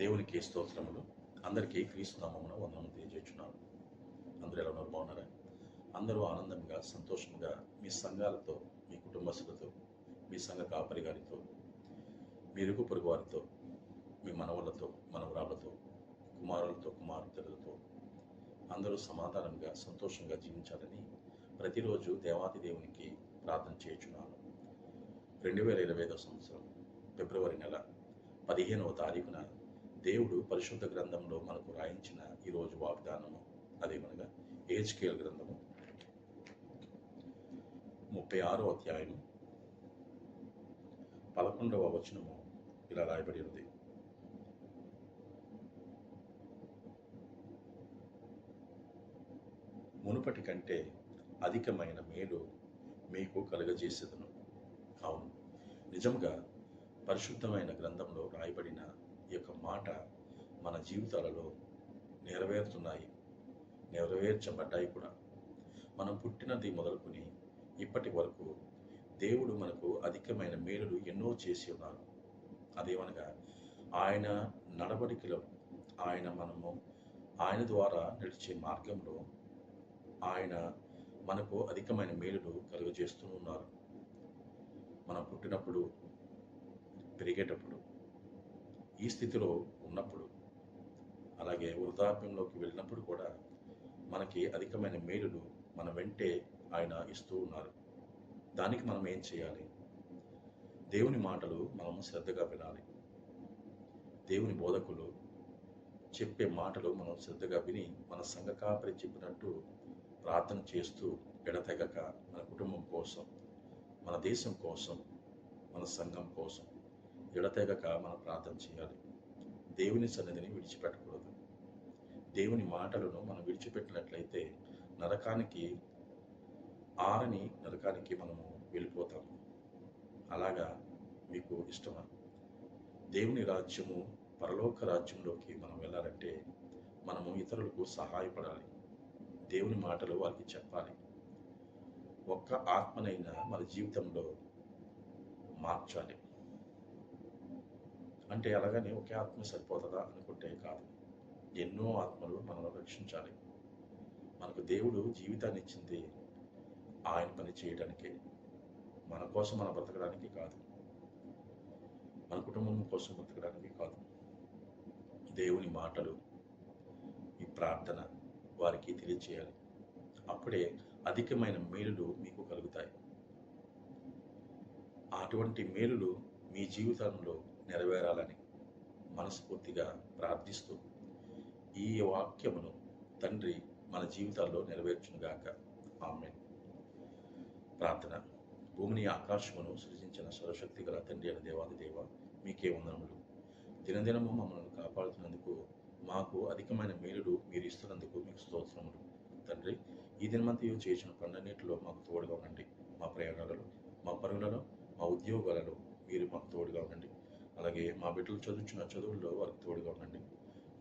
దేవునికి స్తోత్రములు? అందరికీ క్రీస్తునామమున వందనం తెలియజేస్తున్నాను. అందరూ ఎలా ఉన్నారు? బాగున్నారా? అందరూ ఆనందంగా సంతోషంగా మీ సంఘాలతో మీ కుటుంబస్తులతో మీ సంఘ కాపరి గారితో మీ ఇరుగు పొరుగు వారితో మీ మనవలతో మనవరాలతో కుమారులతో కుమార్తెలతో అందరూ సమాధానంగా సంతోషంగా జీవించాలని ప్రతిరోజు దేవాది దేవునికి ప్రార్థన చేయుచున్నాను. రెండు వేల ఇరవై ఐదో సంవత్సరం ఫిబ్రవరి నెల పదిహేనవ తారీఖున దేవుడు పరిశుద్ధ గ్రంథంలో మనకు రాయించిన ఈరోజు వాగ్దానము అదేమనగా ఏజ్కేల్ గ్రంథము. ముప్పై ఆరో అధ్యాయము. పదకొండవ వచనము ఇలా రాయబడి ఉంది. మునుపటి కంటే అధికమైన మేలు మీకు కలుగజేసేదను. అవును. నిజంగా పరిశుద్ధమైన గ్రంథంలో రాయబడిన ఈ యొక్క మాట మన జీవితాలలో నెరవేరుతున్నాయి నెరవేర్చబడ్డాయి కూడా. మనం పుట్టినది మొదలుకొని ఇప్పటి వరకు దేవుడు మనకు అధికమైన మేలులు ఎన్నో చేసి ఉన్నారు. అదేమనగా ఆయన నడవడికలో ఆయన మనము ఆయన ద్వారా నడిచే మార్గంలో ఆయన మనకు అధికమైన మేలులు కలుగజేస్తూ ఉన్నారు. మనం పుట్టినప్పుడు పెరిగేటప్పుడు ఈ స్థితిలో ఉన్నప్పుడు అలాగే వృద్ధాప్యంలోకి వెళ్ళినప్పుడు కూడా మనకి అధికమైన మేలులు మన వెంటే ఆయన ఇస్తూ ఉన్నారు. దానికి మనం ఏం చేయాలి? దేవుని మాటలు మనము శ్రద్ధగా వినాలి. దేవుని బోధకులు చెప్పే మాటలు మనం శ్రద్ధగా విని మన సంఘ కాపరి చెప్పినట్టు ప్రార్థన చేస్తూ ఎడతెగక మన కుటుంబం కోసం మన దేశం కోసం మన సంఘం కోసం ఎడతెగక మనం ప్రార్థన చేయాలి. దేవుని సన్నిధిని విడిచిపెట్టకూడదు. దేవుని మాటలను మనం విడిచిపెట్టినట్లయితే నరకానికి ఆరని నరకానికి మనము వెళ్ళిపోతాము అలాగా మీకు ఇష్టమా? దేవుని రాజ్యము పరలోక రాజ్యంలోకి మనం వెళ్ళాలంటే మనము ఇతరులకు సహాయపడాలి. దేవుని మాటలు వారికి చెప్పాలి. ఒక్క ఆత్మనైనా మన జీవితంలో మార్చాలి. అంటే అలాగని ఒకే ఆత్మ సరిపోతుందా అనుకుంటే కాదు. ఎన్నో ఆత్మలు మనల్ని రక్షించాలి. మనకు దేవుడు జీవితాన్ని ఇచ్చింది ఆయన పని చేయడానికే. మన కోసం మనం బ్రతకడానికి కాదు. మన కుటుంబం కోసం బ్రతకడానికి కాదు. దేవుని మాటలు ఈ ప్రార్థన వారికి తెలియచేయాలి. అప్పుడే అధికమైన మేలులు మీకు కలుగుతాయి. అటువంటి మేలులు మీ జీవితంలో నెరవేరాలని మనస్ఫూర్తిగా ప్రార్థిస్తూ ఈ వాక్యమును తండ్రి మన జీవితాల్లో నెరవేర్చునుగాక. ఆమె ప్రార్థన. భూమిని ఆకాశమును సృజించిన సర్వశక్తి గల తండ్రి అయిన దేవాది దేవ మీకే వందనములు. దినదినము మమ్మల్ని కాపాడుతున్నందుకు మాకు అధికమైన మేలులు మీరు ఇస్తున్నందుకు మీకు స్తోత్రములు. తండ్రి ఈ దినమంతయు చేసిన పనులన్నింటిలో మాకు తోడుగా ఉండండి. మా ప్రయాణాలలో మా పనులలో మా ఉద్యోగాలలో మీరు మాకు తోడుగా ఉండండి. అలాగే మా బిడ్డలు చదువుచున్న చదువుల్లో వారికి తోడుగా ఉండండి.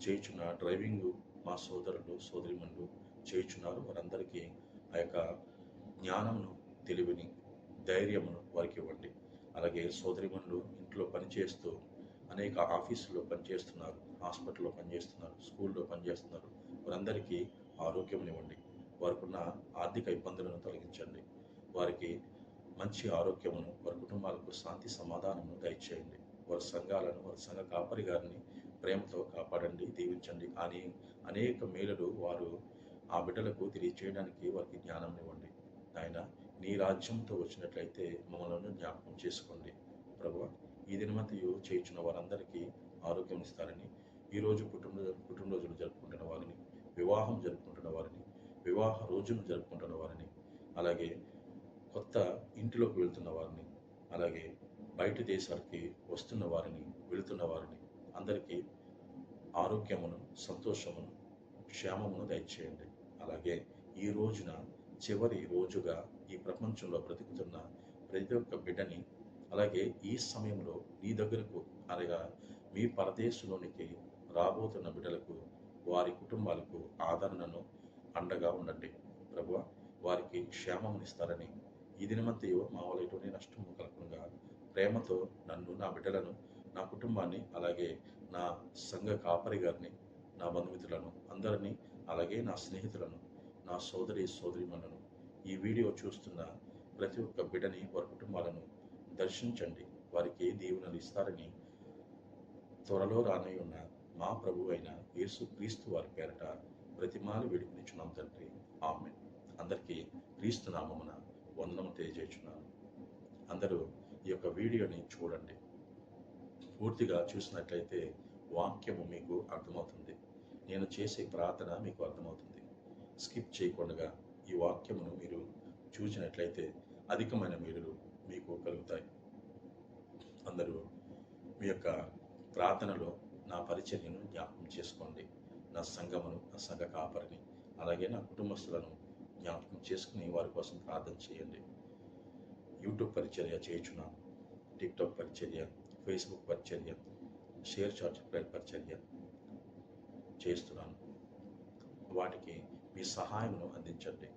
చేయుచున్న డ్రైవింగ్ మా సోదరులు సోదరిమణులు చేయుచున్నారు. వారందరికీ ఆ యొక్క జ్ఞానమును తెలివిని ధైర్యమును వారికి ఇవ్వండి. అలాగే సోదరిమణులు ఇంట్లో పనిచేస్తూ అనేక ఆఫీసుల్లో పనిచేస్తున్నారు హాస్పిటల్లో పనిచేస్తున్నారు స్కూల్లో పనిచేస్తున్నారు. వారందరికీ ఆరోగ్యం ఇవ్వండి. వారికి ఆర్థిక ఇబ్బందులను తొలగించండి. వారికి మంచి ఆరోగ్యమును వారి కుటుంబాలకు శాంతి సమాధానమును దయచేయండి. వారి సంఘాలను వారి సంఘ కాపరి గారిని ప్రేమతో కాపాడండి దీవించండి. అని అనేక మేలులు వారు ఆ బిడ్డలకు తెలియచేయడానికి వారికి జ్ఞానం ఇవ్వండి. ఆయన నీ రాజ్యంతో వచ్చినట్లయితే మమ్మల్ని జ్ఞాపకం చేసుకోండి. ప్రభు ఈ దినమతియు చేయించిన వారందరికీ ఆరోగ్యం ఇస్తారని ఈరోజు కుటుంబ పుట్టినరోజులు జరుపుకుంటున్న వారిని వివాహం జరుపుకుంటున్న వారిని వివాహ రోజును జరుపుకుంటున్న వారిని అలాగే కొత్త ఇంటిలోకి వెళ్తున్న వారిని అలాగే బయట దేశాలకి వస్తున్న వారిని వెళుతున్న వారిని అందరికీ ఆరోగ్యమును సంతోషమును క్షేమమును దయచేయండి. అలాగే ఈ రోజున చివరి రోజుగా ఈ ప్రపంచంలో బ్రతుకుతున్న ప్రతి ఒక్క బిడ్డని అలాగే ఈ సమయంలో నీ దగ్గరకు అనగా మీ పరదేశంలోనికి రాబోతున్న బిడ్డలకు వారి కుటుంబాలకు ఆదరణను అండగా ఉండండి. ప్రభు వారికి క్షేమమునిస్తారని ఈ దినమంతయో మా వల్ల ఎటువంటి నష్టము కలగకుండా ప్రేమతో నన్ను నా బిడ్డలను నా కుటుంబాన్ని అలాగే నా సంఘ కాపరి గారిని నా బంధుమిత్రులను అందరినీ అలాగే నా స్నేహితులను నా సోదరి సోదరిమణులను ఈ వీడియో చూస్తున్న ప్రతి ఒక్క బిడ్డని వారి కుటుంబాలను దర్శించండి. వారికి దీవెనలు ఇస్తారని త్వరలో రానై ఉన్న మా ప్రభు అయిన యేసు క్రీస్తు వారి పేరట ప్రతిమాలు వేడుకునిచున్నాం తండ్రి. ఆమె అందరికీ క్రీస్తు నామమున వందనము తెలియజేస్తున్నాను. అందరూ ఈ యొక్క వీడియోని చూడండి. పూర్తిగా చూసినట్లయితే వాక్యము మీకు అర్థమవుతుంది. నేను చేసే ప్రార్థన మీకు అర్థమవుతుంది. స్కిప్ చేయకుండా ఈ వాక్యమును మీరు చూసినట్లయితే అధికమైన మేలులు మీకు కలుగుతాయి. అందరూ మీ యొక్క ప్రార్థనలో నా పరిచర్యను జ్ఞాపకం చేసుకోండి. నా సంఘమును నా సంఘ కాపరిని అలాగే నా కుటుంబస్తులను జ్ఞాపకం చేసుకుని వారి కోసం ప్రార్థన చేయండి. యూట్యూబ్ పరిచర్య చేయుచున్నాను టిక్టాక్ పరిచర్య ఫేస్బుక్ పరిచర్య షేర్ చాట్ పరిచర్య చేస్తున్నాను. వాటికి మీ సహాయమును అందించండి.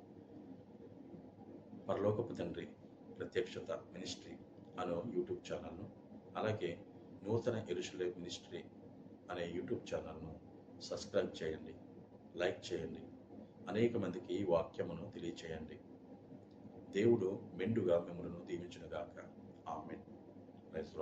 పరలోకపు తండ్రి ప్రత్యక్షత మినిస్ట్రీ అను యూట్యూబ్ ఛానల్ను అలాగే నూతన ఎరుషులే మినిస్ట్రీ అనే యూట్యూబ్ ఛానల్ను సబ్స్క్రైబ్ చేయండి లైక్ చేయండి అనేక మందికి ఈ వాక్యమును తెలియచేయండి. దేవుడు మెండుగా మిమ్మల్ని దీవించునుగాక. ఆమెన్. ప్రైజ్